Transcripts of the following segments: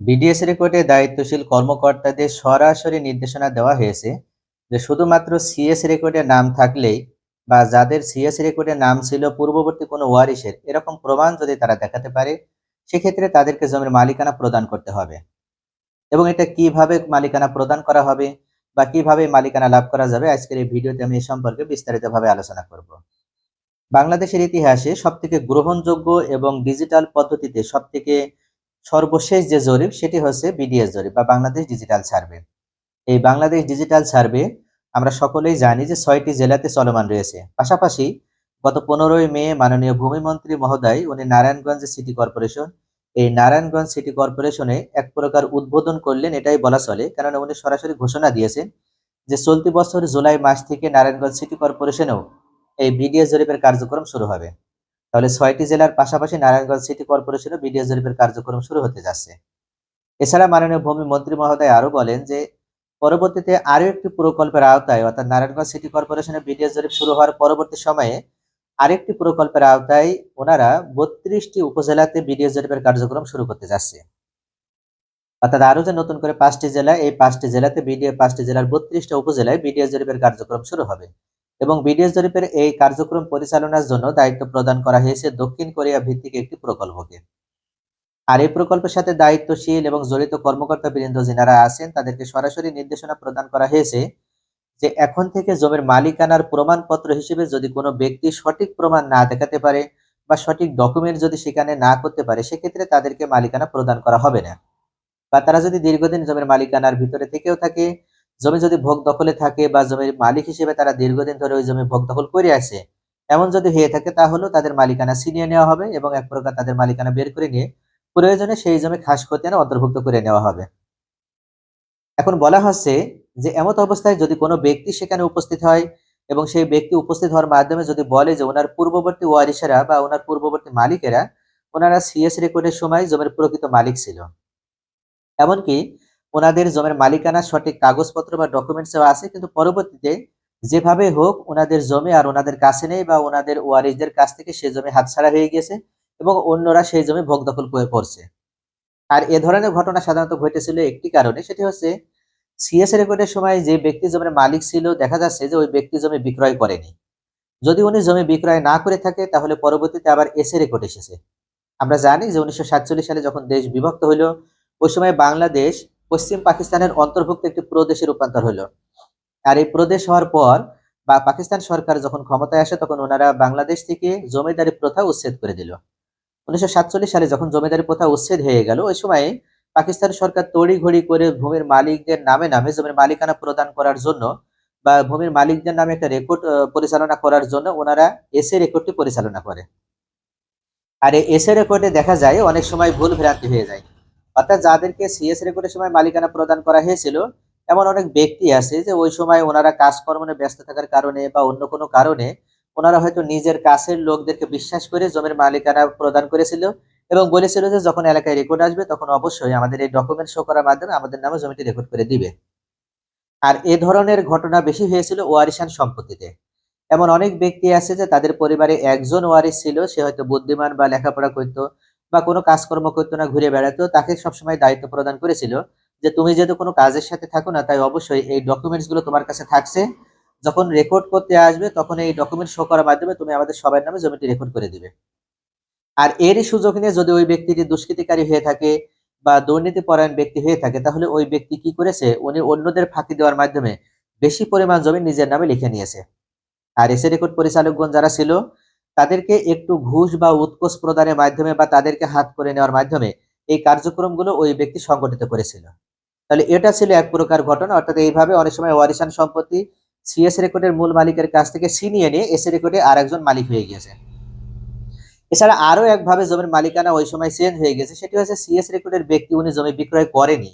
BDS রেকর্ডে দায়িত্বশীল কর্মকর্তাদের সরাসরি নির্দেশনা দেওয়া হয়েছে যে শুধুমাত্র সিএস রেকর্ডে নাম থাকলেই বা যাদের সিএস রেকর্ডে নাম ছিল পূর্ববর্তী কোনো ওয়ারিশের এরকম প্রমাণ যদি তারা দেখাতে পারে, সেক্ষেত্রে তাদেরকে জমির মালিকানা প্রদান করতে হবে। এবং এটা কীভাবে মালিকানা প্রদান করা হবে বা কীভাবে মালিকানা লাভ করা যাবে, আজকের এই ভিডিওতে আমি এই সম্পর্কে বিস্তারিতভাবে আলোচনা করব। বাংলাদেশের ইতিহাসে সবথেকে গ্রহণযোগ্য এবং ডিজিটাল পদ্ধতিতে সবথেকে সর্বশেষ যে জরিপ, সেটি হচ্ছে বিডিএস জরিপ বা বাংলাদেশ ডিজিটাল সার্ভে এই বাংলাদেশ ডিজিটাল সার্ভে আমরা সকলেই জানি যে ছয়টি জেলাতে চলমান রয়েছে। পাশাপাশি গত পনেরোই মে মাননীয় ভূমিমন্ত্রী মহোদয়, উনি নারায়ণগঞ্জ সিটি কর্পোরেশন এই নারায়ণগঞ্জ সিটি কর্পোরেশনে এক প্রকার উদ্বোধন করলেন, এটাই বলা চলে। কারণ উনি সরাসরি ঘোষণা দিয়েছেন যে চলতি বছর জুলাই মাস থেকে নারায়ণগঞ্জ সিটি কর্পোরেশনেও এই বিডিএস জরিপের কার্যক্রম শুরু হবে। তাহলে ছয়টি জেলার পাশাপাশি নারায়ণগঞ্জ সিটি কর্পোরেশনে বিডিএস জরিপের কার্যক্রম শুরু হতে যাচ্ছে। এছাড়া মাননীয় ভূমি মন্ত্রী মহোদয় আরও বলেন যে, পরবর্তীতে আরও একটি প্রকল্পের আওতায়, অর্থাৎ নারায়ণগঞ্জ সিটি কর্পোরেশনের বিডিএস জরিপ শুরু হওয়ার পরবর্তী সময়ে আরেকটি প্রকল্পের আওতায় ওনারা বত্রিশটি উপজেলাতে বিডিএস জরিপের কার্যক্রম শুরু করতে যাচ্ছে। অর্থাৎ আরও যে নতুন করে পাঁচটি জেলা, এই পাঁচটি জেলাতে বিডিএ, পাঁচটি জেলার বত্রিশটা উপজেলায় বিডিএস জরিপের কার্যক্রম শুরু হবে। এবং বিডিএস জরিপের এই কার্যক্রম পরিচালনার জন্য দায়িত্ব প্রদান করা হয়েছে দক্ষিণ কোরিয়া ভিত্তিক একটি প্রকল্পকে। আর এই প্রকল্পের সাথে দায়িত্বশীল এবং জড়িত কর্মকর্তা বৃন্দ যারা আছেন, তাদেরকে সরাসরি নির্দেশনা প্রদান করা হয়েছে যে এখন থেকে জমির মালিকানার প্রমাণপত্র হিসেবে যদি কোনো ব্যক্তি সঠিক প্রমাণ না দেখাতে পারে বা সঠিক ডকুমেন্ট যদি সেখানে না করতে পারে, সেক্ষেত্রে তাদেরকে মালিকানা প্রদান করা হবে না। বা তারা যদি দীর্ঘদিন জমির মালিকানার ভিতরে থেকেও থাকে জমি যদি ভোগ দখলে থাকে বা জমির মালিক হিসেবে তারা দীর্ঘদিন ধরে ওই জমি ভোগ দখল করে আসে এমন যদি হয়ে থাকে তাহলেও তাদের মালিকানা ছিনিয়ে নেওয়া হবে এবং এক প্রকার তাদের মালিকানা বের করে নিয়ে প্রয়োজনে সেই জমি খাস খতিয়ানে অন্তর্ভুক্ত করে নেওয়া হবে। এখন বলা হচ্ছে যে এমত অবস্থায় যদি কোনো ব্যক্তি সেখানে উপস্থিত হয় এবং সেই ব্যক্তি উপস্থিত হওয়ার মাধ্যমে যদি বলে যে ওনার পূর্ববর্তী ওয়ারিসেরা বা ওনার পূর্ববর্তী মালিকেরা, ওনারা সিএস রেকর্ডের সময় জমির প্রকৃত মালিক ছিল। এমনকি ওনাদের জমির মালিকানা সঠিক কাগজপত্র বা ডকুমেন্টস আছে, কিন্তু পরবর্তীতে যেভাবে হোক ওনাদের জমি আর ওনাদের কাছে নেই বা ওনাদের ওয়ারিসদের কাছ থেকে সে জমি হাতছাড়া হয়ে গেছে এবং অন্যরা সেই জমি ভোগ দখল করে পড়ছে। আর এ ধরনের ঘটনা সাধারণত ঘটেছিল একটি কারণে, সেটি হচ্ছে সিএস রেকর্ডের সময় যে ব্যক্তি জমির মালিক ছিল, দেখা যাচ্ছে যে ওই ব্যক্তি জমি বিক্রয় করেনি। যদি উনি জমি বিক্রয় না করে থাকে, তাহলে পরবর্তীতে আবার এসে রেকর্ড এসেছে। আমরা জানি যে উনিশশো সাতচল্লিশ সালে যখন দেশ বিভক্ত হলো ওই সময় বাংলাদেশ পশ্চিম পাকিস্তানের অন্তর্ভুক্ত একটি প্রদেশে রূপান্তর হলো। আর এই প্রদেশ হওয়ার পর বা পাকিস্তান সরকার যখন ক্ষমতায় আসে, তখন ওনারা বাংলাদেশ থেকে জমিদারি প্রথা উচ্ছেদ করে দিল। উনিশশো সাতচল্লিশ সালে যখন জমিদারি প্রথা উচ্ছেদ হয়ে গেল, ওই সময় পাকিস্তান সরকার তড়িঘড়ি করে ভূমির মালিকদের নামে নামে, জমির মালিকানা প্রদান করার জন্য বা ভূমির মালিকদের নামে একটা রেকর্ড পরিচালনা করার জন্য ওনারা এসে রেকর্ডটি পরিচালনা করে। আর এসে রেকর্ডে দেখা যায়, অনেক সময় ভুল ভ্রান্তি হয়ে যায়। অর্থাৎ যাদেরকে সিএস রেকর্ডের সময় মালিকানা প্রদান করা হয়েছিল, এমন অনেক ব্যক্তি আছে যে ওই সময় ওনারা কাজকর্মে ব্যস্ত থাকার কারণে বা অন্য কোনো কারণে ওনারা হয়তো নিজের কাছের লোকদেরকে বিশ্বাস করে জমির মালিকানা প্রদান করেছিল এবং বলেছিল যে যখন এলাকায় রেকর্ড আসবে, তখন অবশ্যই আমাদের এই ডকুমেন্ট শো করার মাধ্যমে আমাদের নামে জমিটি রেকর্ড করে দিবে। আর এ ধরনের ঘটনা বেশি হয়েছিল ওয়ারিসান সম্পত্তিতে। এমন অনেক ব্যক্তি আছে যে তাদের পরিবারে একজন ওয়ারিস ছিল, সে হয়তো বুদ্ধিমান বা লেখাপড়া করতো বা কোনো কাজকর্ম করতো না, ঘুরে বেড়াতো, তাকে সবসময় দায়িত্ব প্রদান করেছিল যে তুমি যেহেতু কোনো কাজের সাথে থাকো না, তাই অবশ্যই এই ডকুমেন্টসগুলো তোমার কাছে থাকছে। যখন রেকর্ড করতে আসবে, তখন এই ডকুমেন্ট শো করার মাধ্যমে তুমি আমাদের সবার নামে জমিটি রেকর্ড করে দিবে। আর এরই সুযোগ নিয়ে যদি ওই ব্যক্তিটি দুষ্কৃতিকারী হয়ে থাকে বা দুর্নীতি পরায়ণ ব্যক্তি হয়ে থাকে, তাহলে ওই ব্যক্তি কি করেছে? উনি অন্যদের ফাঁকি দেওয়ার মাধ্যমে বেশি পরিমাণ জমি নিজের নামে লিখে নিয়েছে। আর এসে রেকর্ড পরিচালকগণ যারা ছিল তাদেরকে একটু ঘুষ বা উৎকোষ প্রদানের মাধ্যমে বা তাদেরকে হাত করে নেওয়ার মাধ্যমে এই কার্যক্রমগুলো ওই ব্যক্তি সংগঠিত করেছিল। তাহলে এটা ছিল এক প্রকার ঘটনা, অর্থাৎ এইভাবে অনেক সময় ওয়ারিসান সম্পত্তি সিএস রেকর্ডের মূল মালিকের কাছ থেকে ছিনিয়ে নিয়ে এসে রেকর্ডে আর একজন মালিক হয়ে গিয়েছে। এছাড়া আরও একভাবে জমির মালিকানা ওই সময় চেঞ্জ হয়ে গেছে, সেটি হচ্ছে সিএস রেকর্ডের ব্যক্তি উনি জমি বিক্রয় করেনি।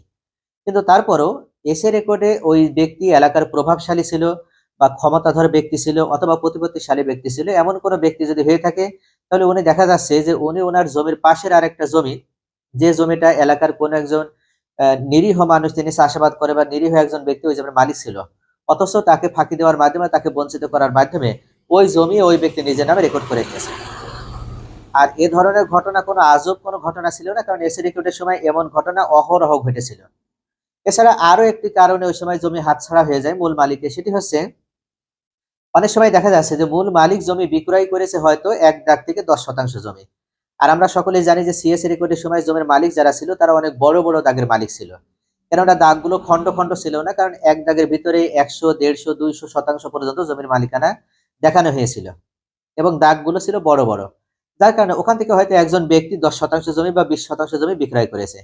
কিন্তু তারপরও এসে রেকর্ডে ওই ব্যক্তি এলাকার প্রভাবশালী ছিল বা ক্ষমতাধর ব্যক্তি ছিল অথবা প্রতিপত্তিশালী ব্যক্তি ছিল, এমন কোনো ব্যক্তি যদি হয়ে থাকে, তাহলে উনি দেখা যাচ্ছে যে উনি ওনার জমির পাশের আরেকটা জমি, যে জমিটা এলাকার কোন একজন নিরীহ মানুষ তিনি চাষাবাদ করে বা নিরীহ একজন ব্যক্তি ওই জমির মালিক ছিল, অথচ তাকে ফাঁকি দেওয়ার মাধ্যমে, তাকে বঞ্চিত করার মাধ্যমে ওই জমি ওই ব্যক্তি নিজের নামে রেকর্ড করে রেখেছে আর এ ধরনের ঘটনা কোনো আজব কোনো ঘটনা ছিল না, কারণ এসি রেকর্ডের সময় এমন ঘটনা অহরহ ঘটেছিল। এছাড়া আরও একটি কারণে ওই সময় জমি হাতছাড়া হয়ে যায় মূল মালিকের, সেটি হচ্ছে অনেক সময় দেখা যাচ্ছে যে মূল মালিক জমি বিক্রয় করেছে হয়তো এক দাগ থেকে দশ শতাংশ জমি। আর আমরা সকলেই জানি যে সিএসসি রেকর্ডের সময় জমির মালিক যারা ছিল, তারা অনেক বড় বড় দাগের মালিক ছিল। কেননা দাগগুলো খন্ড খন্ড ছিল না, কারণ এক দাগের ভিতরে একশো, দেড়শো, দুইশো শতাংশ পর্যন্ত জমির মালিকানা দেখানো হয়েছিল। এবং দাগগুলো ছিল বড় বড়। যার কারণে ওখান থেকে হয়তো একজন ব্যক্তি দশ শতাংশ জমি বা বিশ শতাংশ জমি বিক্রয় করেছে।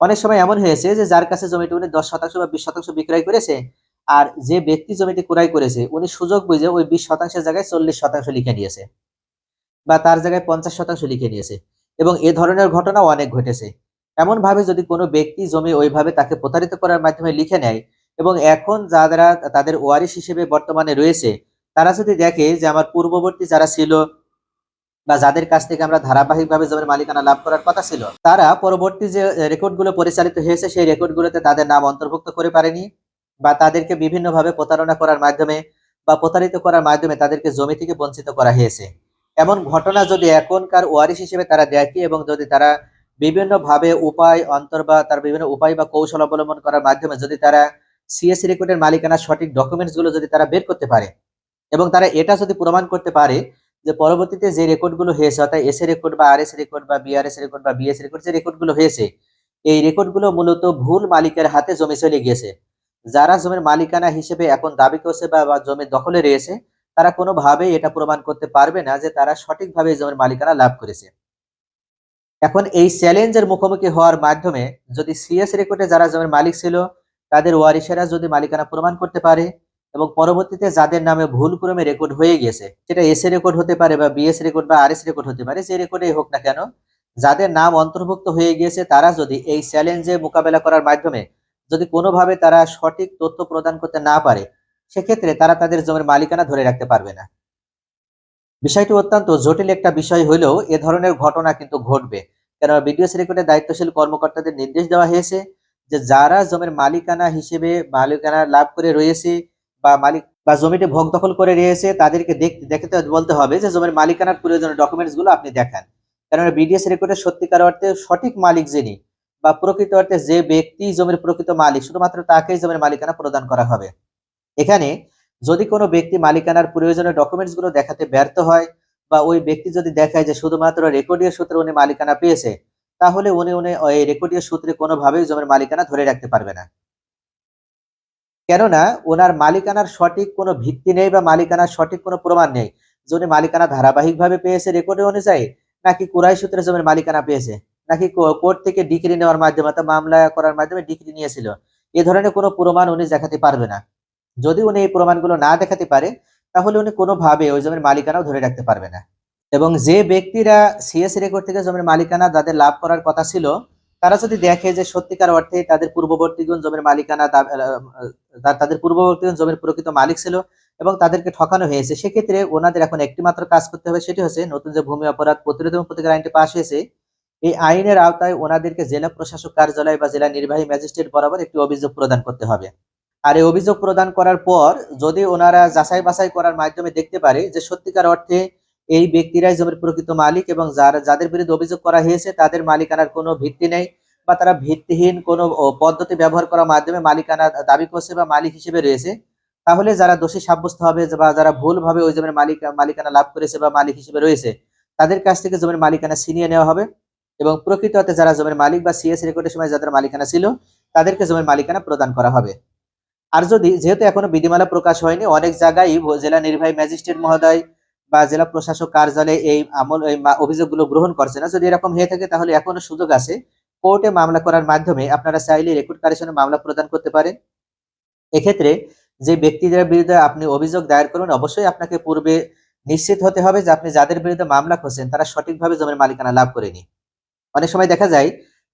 অনেক সময় এমন হয়েছে যে যার কাছে জমিটি উনি দশ শতাংশ বা বিশ শতাংশ বিক্রয় করেছে আর যে ব্যক্তি জমিটি ক্রয় করেছে, উনি সুযোগ বুঝে ওই বিশ শতাংশের জায়গায় চল্লিশ শতাংশ লিখে নিয়েছে বা তার জায়গায় পঞ্চাশ শতাংশ লিখে নিয়েছে এবং এ ধরনের ঘটনাও অনেক ঘটেছে। এমন ভাবে যদি কোনো ব্যক্তি জমি ওইভাবে তাকে প্রতারিত করার মাধ্যমে লিখে নেয় এবং এখন যারা তাদের ওয়ারিশ হিসেবে বর্তমানে রয়েছে, তারা যদি দেখে যে আমার পূর্ববর্তী যারা ছিল বা যাদের কাছ থেকে আমরা ধারাবাহিকভাবে জমির মালিকানা লাভ করার কথা ছিল, তারা পরবর্তী যে রেকর্ডগুলো পরিচালিত হয়েছে, সেই রেকর্ডগুলোতে তাদের নাম অন্তর্ভুক্ত করে পারেনি। বা তাদেরকে বিভিন্নভাবে প্রতারণা করার মাধ্যমে বা প্রতারিত করার মাধ্যমে তাদেরকে জমি থেকে বঞ্চিত করা হয়েছে। এমন ঘটনা যদি এখনকার ওয়ারিশ হিসেবে তারা দেখে এবং যদি তারা বিভিন্নভাবে উপায়, অন্তর বা তার বিভিন্ন উপায় বা কৌশল অবলম্বন করার মাধ্যমে যদি তারা সিএসসি রেকর্ডের মালিকানা সঠিক ডকুমেন্টসগুলো যদি তারা বের করতে পারে এবং তারা এটা যদি প্রমাণ করতে পারে যে পরবর্তীতে যে রেকর্ডগুলো হয়েছে, অর্থাৎ এস রেকর্ড বা আর এস রেকর্ড বা বিআরএস রেকর্ড বা বিএস রেকর্ড যে রেকর্ডগুলো হয়েছে, এই রেকর্ডগুলো মূলত ভুল মালিকের হাতে জমি চলে গিয়েছে। যারা জমির মালিকানা হিসেবে এখন দাবি করছে বা জমির দখলে রয়েছে, তারা কোনোভাবেই এটা প্রমাণ করতে পারবে না যে তারা সঠিকভাবে জমির মালিকানা লাভ করেছে। এখন এই চ্যালেঞ্জের মুখোমুখি হওয়ার মাধ্যমে যদি সিএস রেকর্ডে যারা জমির মালিক ছিল, তাদের ওয়ারিশেরা যদি মালিকানা প্রমাণ করতে পারে এবং পরবর্তীতে যাদের নামে ভুল ক্রমে রেকর্ড হয়ে গেছে সেটা এস রেকর্ড হতে পারে বা বিএস রেকর্ড বা আর রেকর্ড হতে পারে যে রেকর্ডেই হোক না কেন, যাদের নাম অন্তর্ভুক্ত হয়ে গিয়েছে, তারা যদি এই চ্যালেঞ্জে মোকাবেলা করার মাধ্যমে যদি কোনোভাবে তারা সঠিক তথ্য প্রদান করতে না পারে, সেক্ষেত্রে তারা তাদের জমির মালিকানা ধরে রাখতে পারবে না। বিষয়টি অত্যন্ত জটিল একটা বিষয় হলেও এ ধরনের ঘটনা কিন্তু ঘটবে। কেন বিডিওস রেকর্ডের দায়িত্বশীল কর্মকর্তাদের নির্দেশ দেওয়া হয়েছে যে যারা জমির মালিকানা হিসেবে মালিকানা লাভ করে রয়েছে বা মালিক বা জমিটি ভোগ দখল করে রয়েছে, তাদেরকে দেখতে দেখতে বলতে হবে যে জমির মালিকানার প্রয়োজনীয় ডকুমেন্টসগুলো আপনি দেখান। কেননা বিডিএস রেকর্ডের সত্যিকার অর্থে সঠিক মালিক যিনি বা প্রকৃত অর্থে যে ব্যক্তি জমির প্রকৃত মালিক, শুধুমাত্র তাকেই জমির মালিকানা প্রদান করা হবে। এখানে যদি কোনো ব্যক্তি মালিকানার প্রয়োজনীয় ডকুমেন্টসগুলো দেখাতে ব্যর্থ হয় বা ওই ব্যক্তি যদি দেখায় যে শুধুমাত্র রেকর্ডীয় সূত্রে উনি মালিকানা পেয়েছে, তাহলে উনি উনি ওই রেকর্ডীয় সূত্রে কোনোভাবেই জমির মালিকানা ধরে রাখতে পারবে না। কেননা ওনার মালিকানার সঠিক কোনো ভিত্তি নেই বা মালিকানার সঠিক কোনো প্রমাণ নেই যে উনি মালিকানা ধারাবাহিকভাবে পেয়েছে রেকর্ডে অনুযায়ী, নাকি কুরাই সূত্রে জমির মালিকানা পেয়েছে। নাকি কোর্ট থেকে ডিগ্রি নেওয়ার মাধ্যমে অর্থাৎ মামলা করার মাধ্যমে ডিগ্রি নিয়েছিল? এ ধরনের কোনো প্রমাণ উনি দেখাতে পারবে না। যদি উনি এই প্রমাণগুলো না দেখাতে পারে, তাহলে উনি কোনোভাবে ওই জমির মালিকানাও ধরে রাখতে পারবে না। এবং যে ব্যক্তিরা সিএস রেকর্ড থেকে জমির মালিকানা যাদের লাভ করার কথা ছিল, তারা যদি দেখে যে সত্যিকার অর্থে তাদের পূর্ববর্তীগণ জমির মালিকানা তাদের পূর্ববর্তীগণ জমির প্রকৃত মালিক ছিল এবং তাদেরকে ঠকানো হয়েছে, সেক্ষেত্রে ওনাদের এখন একটি মাত্র কাজ করতে হবে, সেটি হচ্ছে নতুন যে ভূমি অপরাধ প্রতিরোধ এবং প্রতিকার আইনটি পাশ হয়েছে এই আইনের আওতায় ওনাদেরকে জেলা প্রশাসক কার্যালয় বা জেলা নির্বাহী ম্যাজিস্ট্রেট বরাবর একটি অভিযোগ প্রদান করতে হবে। আর এই অভিযোগ প্রদান করার পর যদি ওনারা যাচাই বাছাই করার মাধ্যমে দেখতে পারে যে সত্যিকার অর্থে এই ব্যক্তিরাই জমির প্রকৃত মালিক এবং যারা, যাদের বিরুদ্ধে অভিযোগ করা হয়েছে তাদের মালিকানার কোনো ভিত্তি নেই বা তারা ভিত্তিহীন কোনো পদ্ধতি ব্যবহার করার মাধ্যমে মালিকানা দাবি করছে বা মালিক হিসেবে রয়েছে, তাহলে যারা দোষী সাব্যস্ত হবে বা যারা ভুলভাবে ওই জমির মালিক, মালিকানা লাভ করেছে বা মালিক হিসেবে রয়েছে, তাদের কাছ থেকে জমির মালিকানা ছিনিয়ে নেওয়া হবে। এবং প্রকৃত অর্থে যারা জমির মালিক বা সিএস রেকর্ডের সময় যাদের মালিকানা ছিল, তাদেরকে জমির মালিকানা প্রদান করা হবে। আর যদি, যেহেতু এখনও বিধিমালা প্রকাশ হয়নি, অনেক জায়গায় জেলা নির্বাহী ম্যাজিস্ট্রেট মহোদয় বা জেলা প্রশাসক কার্যালয়ে এই আমল, এই অভিযোগগুলো গ্রহণ করছে না। যদি এরকম হয়ে থাকে, তাহলে এখনও সুযোগ আছে। কোর্টে মামলা করার মাধ্যমে আপনারা চাইলে রেকর্ড কারেকশনে মামলা প্রদান করতে পারেন। এক্ষেত্রে যে ব্যক্তিদের বিরুদ্ধে আপনি অভিযোগ দায়ের করুন, অবশ্যই আপনাকে পূর্বে নিশ্চিত হতে হবে যে আপনি যাদের বিরুদ্ধে মামলা করছেন, তারা সঠিকভাবে জমির মালিকানা লাভ করেনি। অনেক সময় দেখা যায়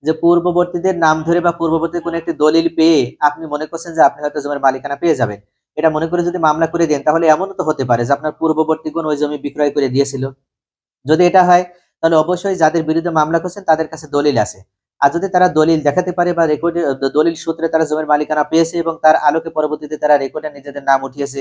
যে পূর্ববর্তীদের নাম ধরে বা পূর্ববর্তী কোনো একটি দলিল পেয়ে আপনি মনে করছেন যে আপনি হয়তো জমির মালিকানা পেয়ে যাবেন। এটা মনে করে যদি মামলা করে দেন, তাহলে এমনও তো হতে পারে যে আপনার পূর্ববর্তী কোন ওই জমি বিক্রয় করে দিয়েছিল। যদি এটা হয়, তাহলে অবশ্যই যাদের বিরুদ্ধে মামলা করছেন, তাদের কাছে দলিল আছে। আর যদি তারা দলিল দেখাতে পারে বা রেকর্ডে দলিল সূত্রে তারা জমির মালিকানা পেয়েছে এবং তার আলোকে পরবর্তীতে তারা রেকর্ডে নিজেদের নাম উঠিয়েছে,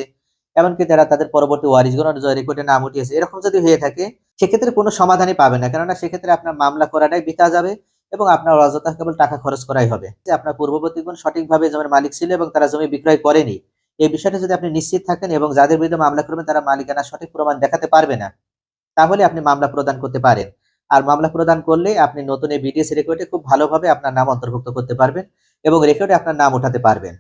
এমনকি তারা তাদের পরবর্তী ওয়ারিশগণ রেকর্ডে নাম উঠিয়েছে, এরকম যদি হয়ে থাকে সেক্ষেত্রে কোনো সমাধানই পাবে না। কেননা সেক্ষেত্রে আপনার মামলা করাটাই বিতা যাবে এবং আপনার অযথা কেবল টাকা খরচ করাই হবে। যে আপনার পূর্ববর্তী গুণ সঠিকভাবে জমির মালিক ছিল এবং তারা জমি বিক্রয় করেনি, এই বিষয়টা যদি আপনি নিশ্চিত থাকেন এবং যাদের বিরুদ্ধে মামলা করবেন তারা মালিকানা সঠিক প্রমাণ দেখাতে পারবে না, তাহলে আপনি মামলা প্রদান করতে পারেন। আর মামলা প্রদান করলে আপনি নতুন এই বিডিএস রেকর্ডে খুব ভালোভাবে আপনার নাম অন্তর্ভুক্ত করতে পারবেন এবং রেকর্ডে আপনার নাম উঠাতে পারবেন।